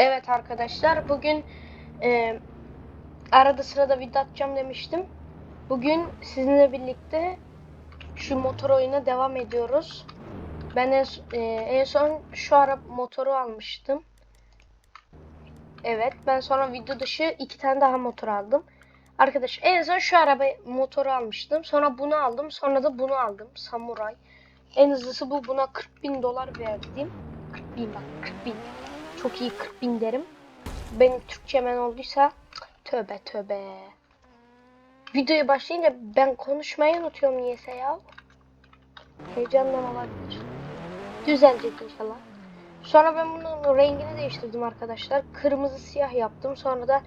Evet arkadaşlar bugün e, arada sırada video atacağım demiştim. Bugün sizinle birlikte şu motor oyuna devam ediyoruz. Ben en, e, en son şu ara motoru almıştım. Evet ben sonra video dışı iki tane daha motor aldım. Arkadaş en son şu araba motoru almıştım. Sonra bunu aldım. Sonra da bunu aldım. Samuray. En hızlısı bu. Buna 40 bin dolar verdim. 40 bin bak 40 bin. Çok iyi 40 bin derim. Benim Türkçemen olduysa tövbe tövbe. Videoya başlayınca ben konuşmayı unutuyorum niyeyse ya. Heyecandan olabilir. Düzelecek inşallah. Sonra ben bunun rengini değiştirdim arkadaşlar. Kırmızı siyah yaptım. Sonra da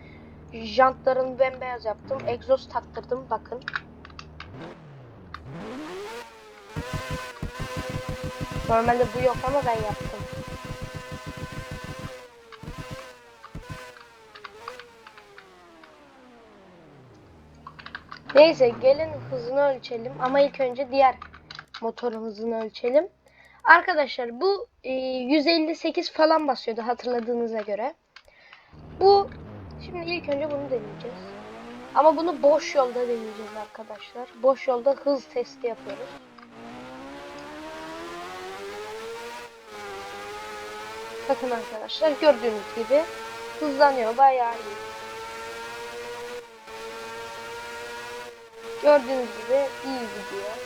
jantlarını bembeyaz yaptım. Egzoz taktırdım bakın. Normalde bu yok ama ben yaptım. Neyse gelin hızını ölçelim ama ilk önce diğer motorun hızını ölçelim. Arkadaşlar bu e, 158 falan basıyordu hatırladığınıza göre. Bu şimdi ilk önce bunu deneyeceğiz. Ama bunu boş yolda deneyeceğiz arkadaşlar. Boş yolda hız testi yapıyoruz. Bakın arkadaşlar gördüğünüz gibi hızlanıyor bayağı iyi. Gördüğünüz gibi iyi gidiyor.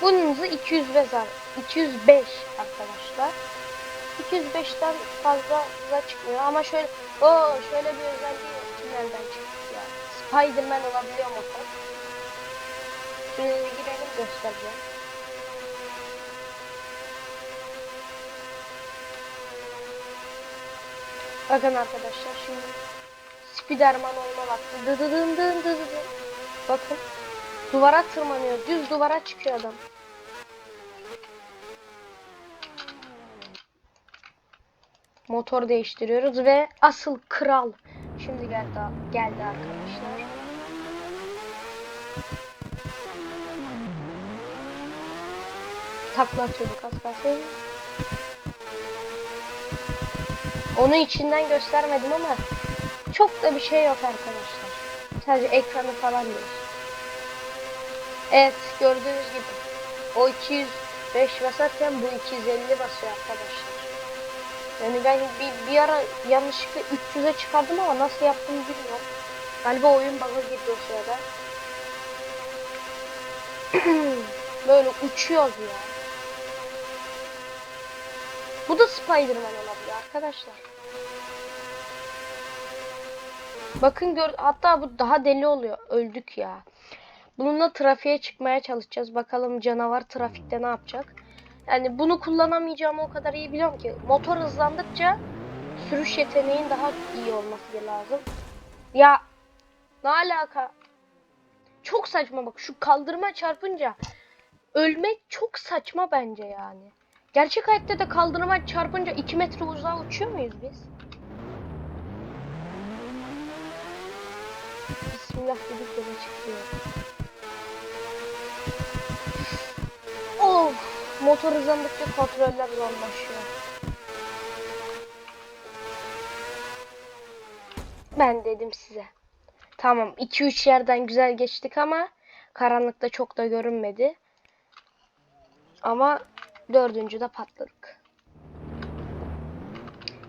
Bunun hızı 205 ar- 205 arkadaşlar. 205'ten fazla hıza çıkmıyor ama şöyle o şöyle bir özelliği tünelden çıktı ya. Spiderman olabiliyor motor. Tünele girelim göstereceğim. Bakın arkadaşlar şimdi Spiderman olma vakti. Dı dı dın dın dı dı dı. Bakın. Duvara tırmanıyor. Düz duvara çıkıyor adam. Motor değiştiriyoruz ve asıl kral şimdi geldi geldi arkadaşlar. Takla atıyorduk az. Onu içinden göstermedim ama çok da bir şey yok arkadaşlar. Sadece ekranı falan değil. Evet gördüğünüz gibi o 205 basarken bu 250 basıyor arkadaşlar. Yani ben bir, bir ara yanlışlıkla 300'e çıkardım ama nasıl yaptığımı bilmiyorum. Galiba oyun bug'a girdi o sırada. Böyle uçuyoruz ya. Bu da Spider-Man olabilir arkadaşlar. Bakın gör hatta bu daha deli oluyor. Öldük ya. Bununla trafiğe çıkmaya çalışacağız. Bakalım canavar trafikte ne yapacak. Yani bunu kullanamayacağımı o kadar iyi biliyorum ki. Motor hızlandıkça sürüş yeteneğin daha iyi olması lazım. Ya ne alaka? Çok saçma bak şu kaldırıma çarpınca ölmek çok saçma bence yani. Gerçek hayatta da kaldırıma çarpınca 2 metre uzağa uçuyor muyuz biz? Bismillah dedik yola çıkıyor. Of! Motor hızlandıkça kontroller zorlaşıyor. Ben dedim size. Tamam 2-3 yerden güzel geçtik ama karanlıkta çok da görünmedi. Ama dördüncüde patladık.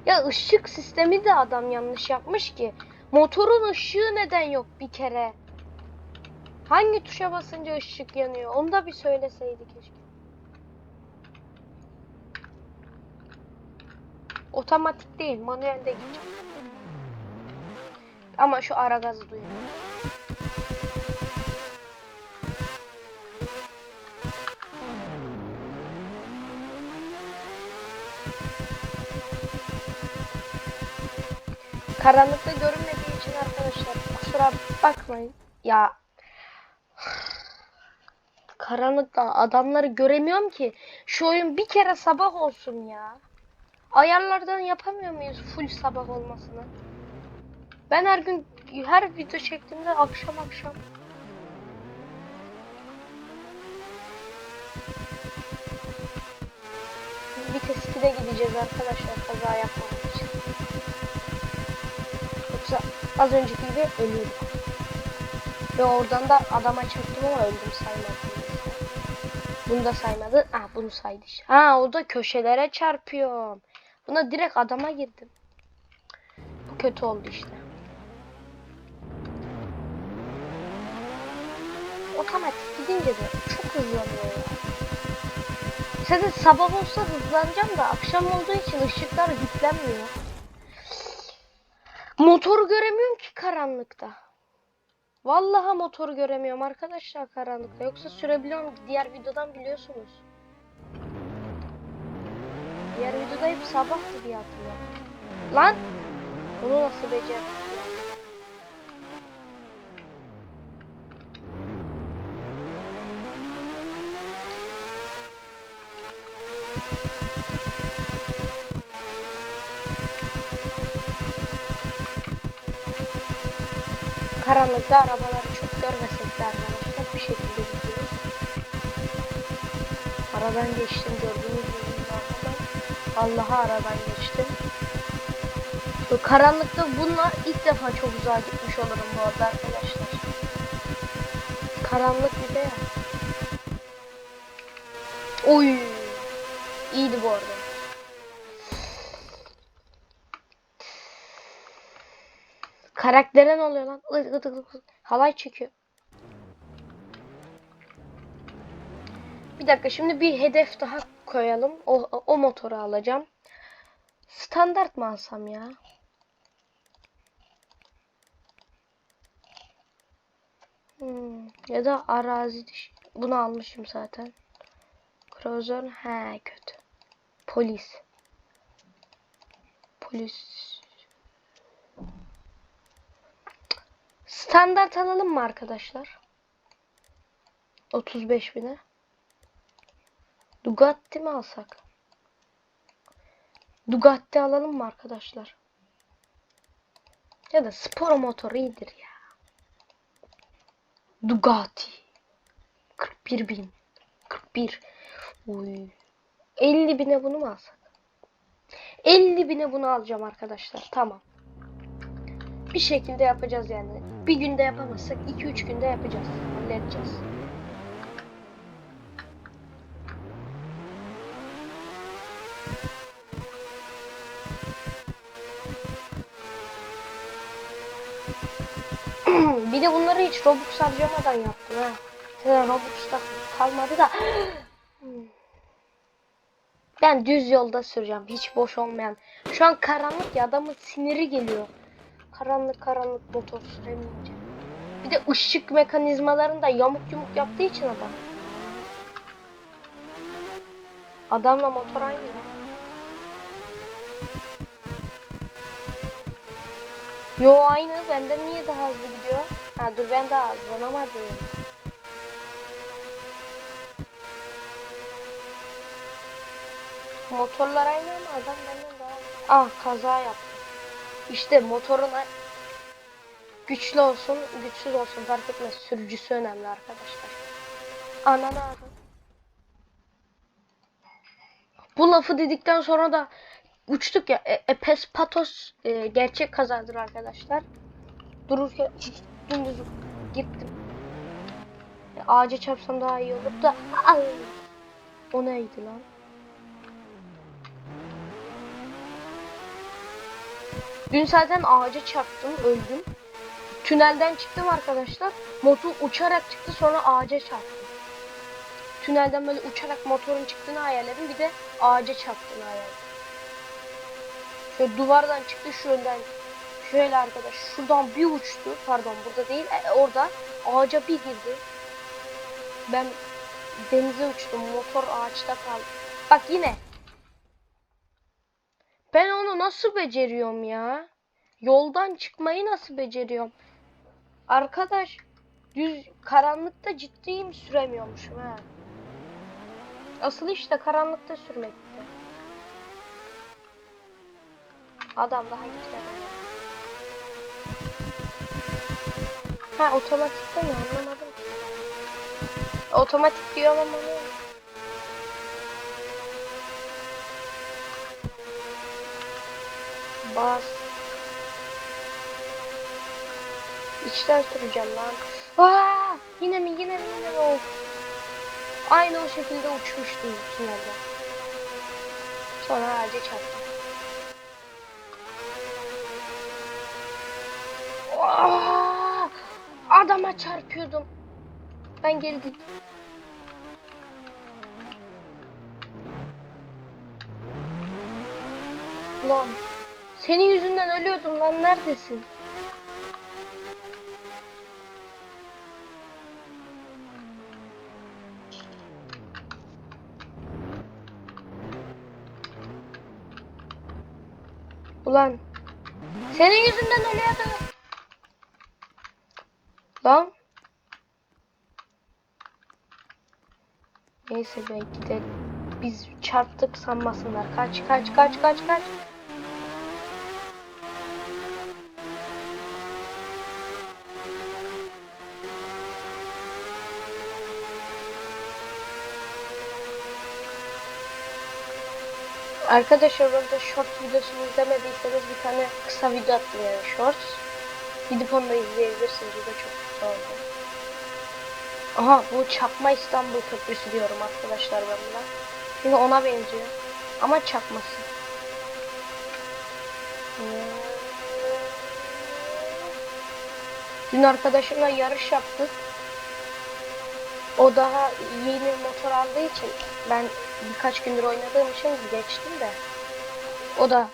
Ya ışık sistemi de adam yanlış yapmış ki. Motorun ışığı neden yok bir kere? Hangi tuşa basınca ışık yanıyor? Onu da bir söyleseydi keşke. Otomatik değil, manuelde gideceğim. Ama şu ara gazı duyuyor. Karanlıkta görünmediği için arkadaşlar kusura bakmayın. Ya karanlıkta adamları göremiyorum ki. Şu oyun bir kere sabah olsun ya. Ayarlardan yapamıyor muyuz full sabah olmasını? Ben her gün her video çektiğimde akşam akşam vites 2'de gideceğiz arkadaşlar kaza yapmamak için. Yoksa az önceki gibi ölüyorduk. Ve oradan da adama çarptım ama öldüm saymadım. Bunu da saymadı. Ah bunu saydı. Ha o da köşelere çarpıyorum. Buna direkt adama girdim. Bu kötü oldu işte. Otomatik gidince de çok hızlanıyor ya. Zaten sabah olsa hızlanacağım da akşam olduğu için ışıklar yüklenmiyor. Motoru göremiyorum ki karanlıkta. Vallahi motoru göremiyorum arkadaşlar karanlıkta. Yoksa sürebiliyorum diğer videodan biliyorsunuz. Diğer videoda hep sabahtı diye hatırlıyorum. Lan! Bunu nasıl becerdim? Karanlıkta arabaları çok görmesek de arkadaşlar bir şekilde gidiyoruz. Aradan geçtim gördüğünüz gibi. Allah'a aradan geçtim. Bu karanlıkta bununla ilk defa çok uzağa gitmiş olurum bu arada arkadaşlar. Karanlık bir de ya. Oy. İyiydi bu arada. Karaktere ne oluyor lan? Iı, ıı. Halay çekiyor. Bir dakika şimdi bir hedef daha koyalım. O, o, motoru alacağım. Standart mı alsam ya? Hmm, ya da arazi dışı. Bunu almışım zaten. Cruiser he kötü. Polis. Polis. Standart alalım mı arkadaşlar? 35 bine. Bugatti mi alsak? Bugatti alalım mı arkadaşlar? Ya da spor motor iyidir ya. Bugatti. 41 bin. 41. Uy. 50 bine bunu mu alsak? 50 bine bunu alacağım arkadaşlar. Tamam. Bir şekilde yapacağız yani. Bir günde yapamazsak 2-3 günde yapacağız. Halledeceğiz. bir de bunları hiç Robux harcamadan yaptım ha. Zaten Robux'ta kalmadı da. Ben düz yolda süreceğim. Hiç boş olmayan. Şu an karanlık ya adamın siniri geliyor. Karanlık karanlık motor süremeyince. Bir de ışık mekanizmalarında yamuk yumuk yaptığı için adam. Adamla motor aynı. ya. Yo aynı. Benden niye daha hızlı gidiyor? Ha dur ben daha hızlanamadım. Motorlar aynı ama adam benden daha Ah kaza yaptı. İşte motorun a- güçlü olsun, güçsüz olsun fark etmez. Sürücüsü önemli arkadaşlar. Ananı aradım. Bu lafı dedikten sonra da uçtuk ya. E, Patos e, gerçek kazadır arkadaşlar. Dururken dümdüz gittim. E, ağaca çarpsam daha iyi olur da. Ay. O neydi lan? Dün zaten ağaca çarptım, öldüm. Tünelden çıktım arkadaşlar. Motor uçarak çıktı sonra ağaca çarptım. Tünelden böyle uçarak motorun çıktığını hayalledim. Bir de ağaca çarptığını hayalledim. Şöyle duvardan çıktı şu yönden. Şöyle arkadaş şuradan bir uçtu. Pardon burada değil. e, orada ağaca bir girdi. Ben denize uçtum. Motor ağaçta kaldı. Bak yine. Ben onu nasıl beceriyorum ya? Yoldan çıkmayı nasıl beceriyorum? Arkadaş düz karanlıkta ciddiyim süremiyormuşum ha. Asıl işte karanlıkta sürmekti. Adam daha gitmedi. Ha otomatikte mi anlamadım. Otomatik diyorum ama ne? Bas. İçten süreceğim lan. Aa, yine mi yine mi yine mi of. Aynı o şekilde uçmuştum tünelde. Sonra ağaca çarptım. Adama çarpıyordum. Ben geri gittim. Lan. Senin yüzünden ölüyordum lan neredesin? Ulan. Senin yüzünden ölüyordum. Lan. Neyse be gidelim. Biz çarptık sanmasınlar. Kaç kaç kaç kaç kaç. Arkadaşlar burada short videosunu izlemediyseniz bir tane kısa video attım yani shorts. Gidip onu da izleyebilirsiniz. O da çok güzel oldu. Aha bu çakma İstanbul Köprüsü diyorum arkadaşlar ben buna. Çünkü ona benziyor. Ama çakması. Dün arkadaşımla yarış yaptık. O daha yeni motor aldığı için ben birkaç gündür oynadığım için geçtim de. O da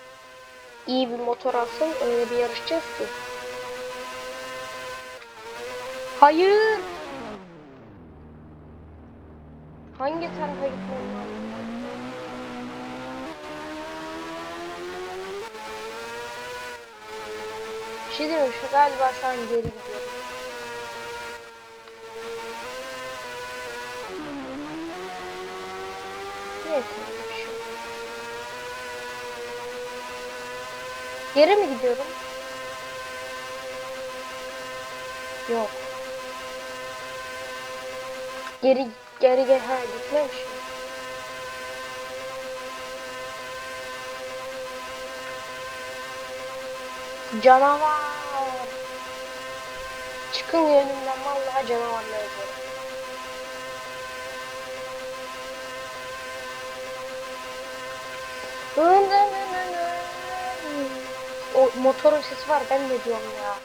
iyi bir motor alsın öyle bir yarışacağız ki. Hayır. Hangi tarafa gitmem lazım? Bir şey diyeyim? Şu galiba şu an geri gidiyorum. Şey yok. Geri mi gidiyorum? Yok. Geri geri geri ha gitmemişim. Canavar. Çıkın önümden vallahi canavarla yazıyorum. O motorun sesi var ben de diyorum ya.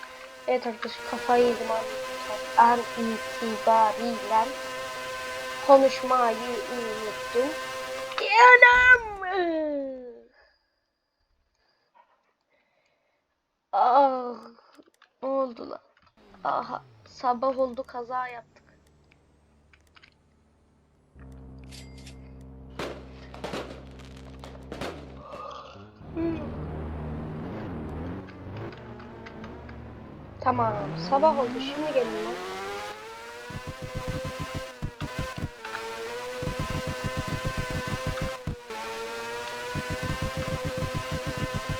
Evet arkadaşlar kafayı yedim arkadaşlar. An itibariyle konuşmayı unuttum. Yanım. Ah, ne oldu lan? Aha, sabah oldu kaza yaptık. Tamam, sabah oldu. Şimdi gelin lan.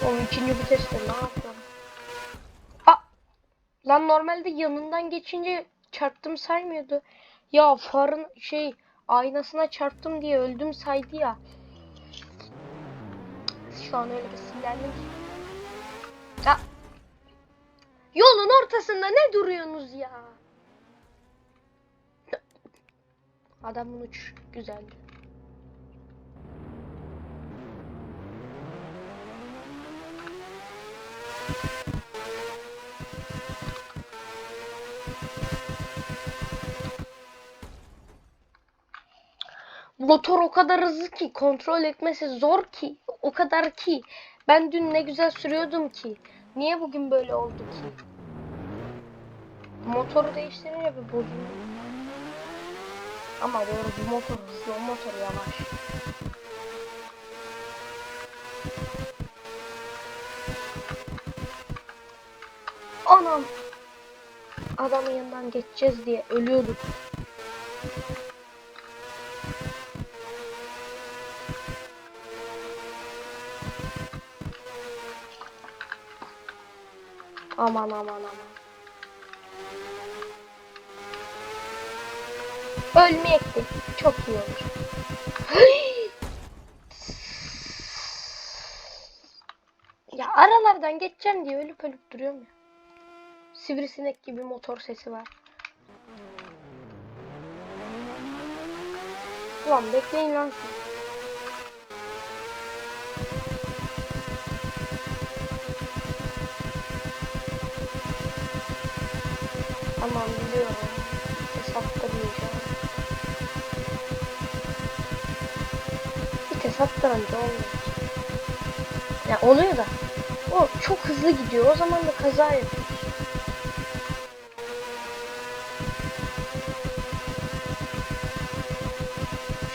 O ikinci viteste ne yapıyorum? Aa! Lan normalde yanından geçince çarptım saymıyordu. Ya farın şey aynasına çarptım diye öldüm saydı ya. Şu an öyle bir sinirlendim. Ya. Yolun ortasında ne duruyorsunuz ya? Adamın uç güzeldi. Motor o kadar hızlı ki kontrol etmesi zor ki o kadar ki ben dün ne güzel sürüyordum ki niye bugün böyle oldu ki motoru değiştirince bir bozuldu ama doğru bu motor hızlı o motor yavaş. Anam! Adamın yanından geçeceğiz diye ölüyorduk Aman aman aman. Ölmeyekti. Çok iyi olur. Ya aralardan geçeceğim diye ölüp ölüp duruyorum ya. Sivrisinek gibi motor sesi var. Ulan bekleyin lan siz. Tamam biliyorum. Hesapta diyeceğim. Önce olmuyor. Ya oluyor da. O çok hızlı gidiyor. O zaman da kaza yapıyoruz.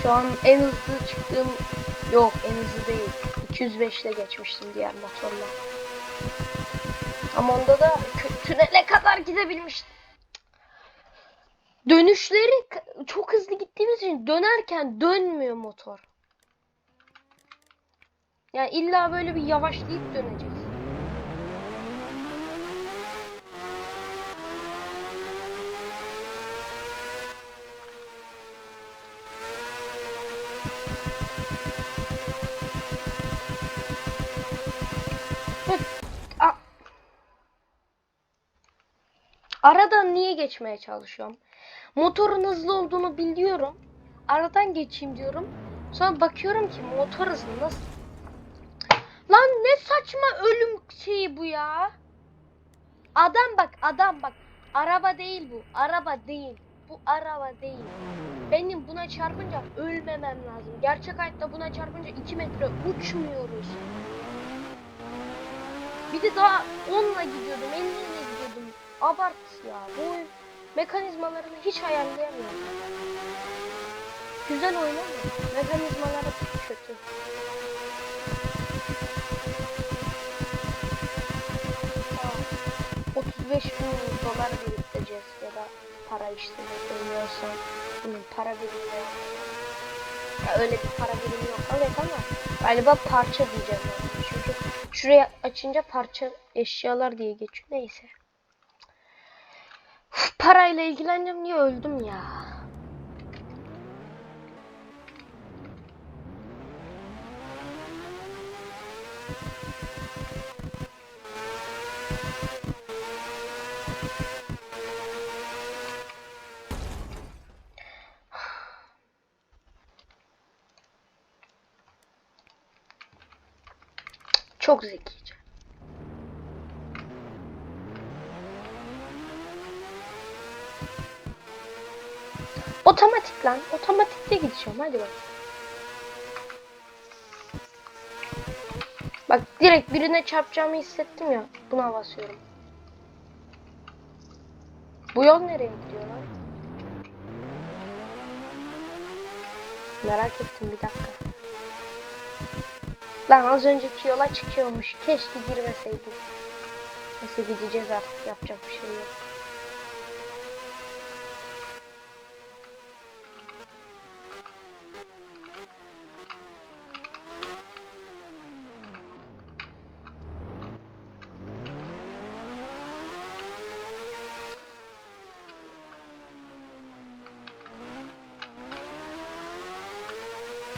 Şu an en hızlı çıktığım yok en hızlı değil. 205 ile geçmiştim diğer motorla. Ama onda da tünele kadar gidebilmiştim. Dönüşleri çok hızlı gittiğimiz için dönerken dönmüyor motor. Yani illa böyle bir yavaşlayıp a- Aradan niye geçmeye çalışıyorum? Motorun hızlı olduğunu biliyorum. Aradan geçeyim diyorum. Sonra bakıyorum ki motor hızlı nasıl? Lan ne saçma ölüm şeyi bu ya. Adam bak adam bak. Araba değil bu. Araba değil. Bu araba değil. Benim buna çarpınca ölmemem lazım. Gerçek hayatta buna çarpınca 2 metre uçmuyoruz. Bir de daha 10'la gidiyordum, 50 ile gidiyordum. Abart ya. Bu oyun mekanizmalarını hiç ayarlayamıyorum. Güzel oynamıyor. Mekanizmaları kötü. Aa, 35 bin dolar biriktireceğiz ya da para işte söylüyorsan bunun para birimi. Ya öyle bir para birimi yok evet ama galiba parça diyeceğim yani. Çünkü şuraya açınca parça eşyalar diye geçiyor neyse. Uf, parayla ilgileneceğim diye öldüm ya. Çok zekice. Otomatik lan. Otomatikte gideceğim. Hadi bak. Bak direkt birine çarpacağımı hissettim ya. Buna basıyorum. Bu yol nereye gidiyor lan? Merak ettim bir dakika. Lan az önceki yola çıkıyormuş. Keşke girmeseydim. Nasıl gideceğiz artık yapacak bir şey yok.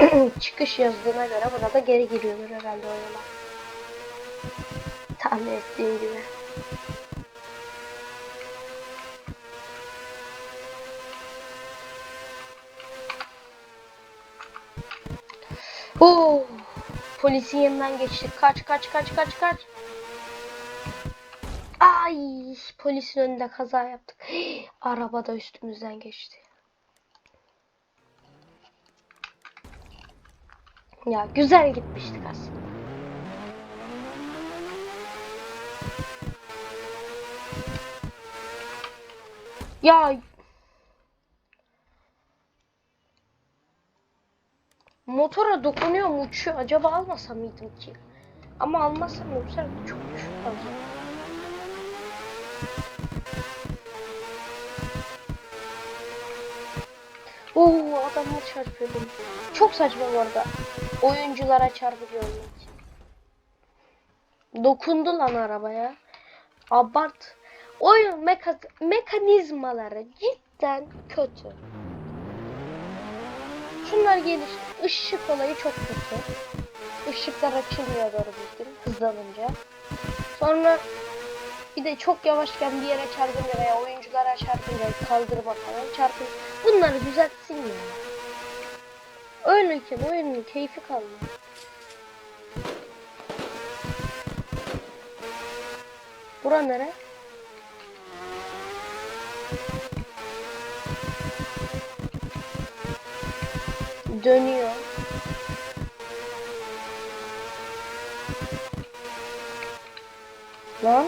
Çıkış yazdığına göre burada geri giriyordur herhalde o yola. Tahmin ettiğim gibi. Oo, polisin yanından geçtik. Kaç kaç kaç kaç kaç. Ay polisin önünde kaza yaptık. Araba da üstümüzden geçti. Ya güzel gitmiştik aslında. Ya motora dokunuyor mu uçuyor? Acaba almasam mıydım ki? Ama bu sefer çok düşük kalacak. Oo adamla çarpıyordum. Çok saçma bu arada. Oyunculara çarpıyor. Dokundu lan arabaya. Abart. Oyun meka mekanizmaları cidden kötü. Şunlar geliş. Işık olayı çok kötü. ışıklar açılmıyor doğru düzgün hızlanınca. Sonra bir de çok yavaşken bir yere çarpınca veya oyunculara çarpınca kaldırıma falan çarpın. Bunları düzeltsin ya. Öyleyken oyunun keyfi kalmıyor. Bura nere? Dönüyor. Lan.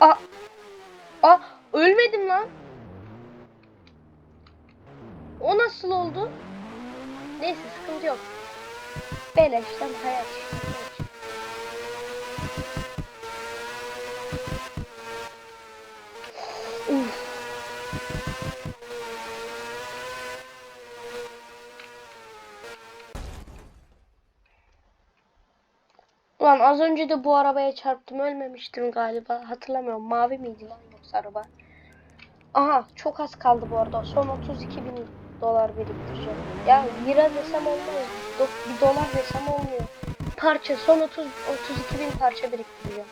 Aa. Aa ölmedim lan. O nasıl oldu? Neyse sıkıntı yok. Beleşten hayat. Uf. Ulan az önce de bu arabaya çarptım ölmemiştim galiba. Hatırlamıyorum. Mavi miydi lan yoksa araba? Aha çok az kaldı bu arada. Son 32 bin dolar biriktireceğim. Ya lira desem olmaz. Do- bir dolar desem olmuyor. Parça son 30 32 bin parça biriktireceğim.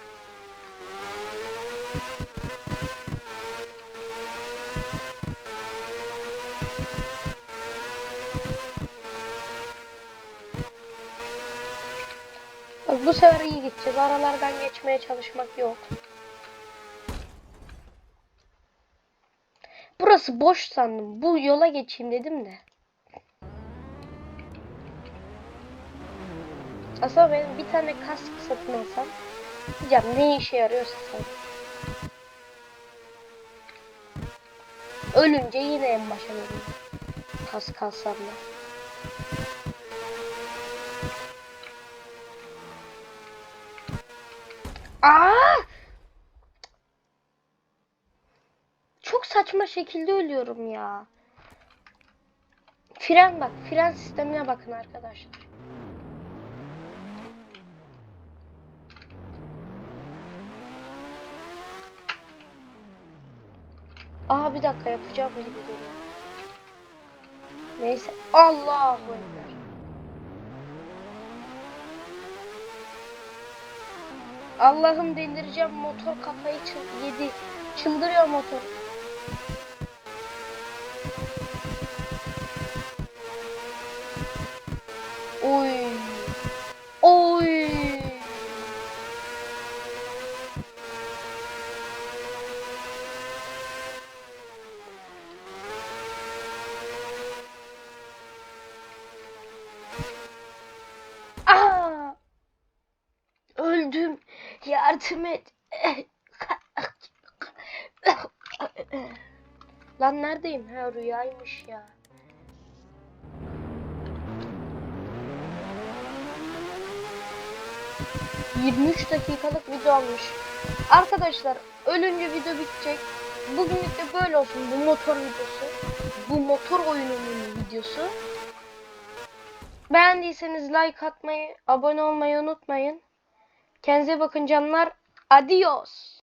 Bak bu sefer iyi gideceğiz. Aralardan geçmeye çalışmak yok. Burası boş sandım. Bu yola geçeyim dedim de. Aslında benim bir tane kask satın alsam. Diyeceğim ne işe yarıyorsa sen. Ölünce yine en başa dönüyorum. Kask alsam da. Aa! Çok saçma şekilde ölüyorum ya. Fren bak, fren sistemine bakın arkadaşlar. Aa bir dakika yapacağım gibi duruyor. Neyse. Allahu. Allah'ım delireceğim motor kafayı çıl yedi. Çıldırıyor motor. Oy. Oy. Aa! Öldüm. Yardım et. Lan neredeyim? Ha rüyaymış ya. ...23 dakikalık video olmuş. Arkadaşlar ölünce video bitecek. Bugünlük de böyle olsun bu motor videosu. Bu motor oyununun videosu. Beğendiyseniz like atmayı, abone olmayı unutmayın. Kendinize bakın canlar. Adios.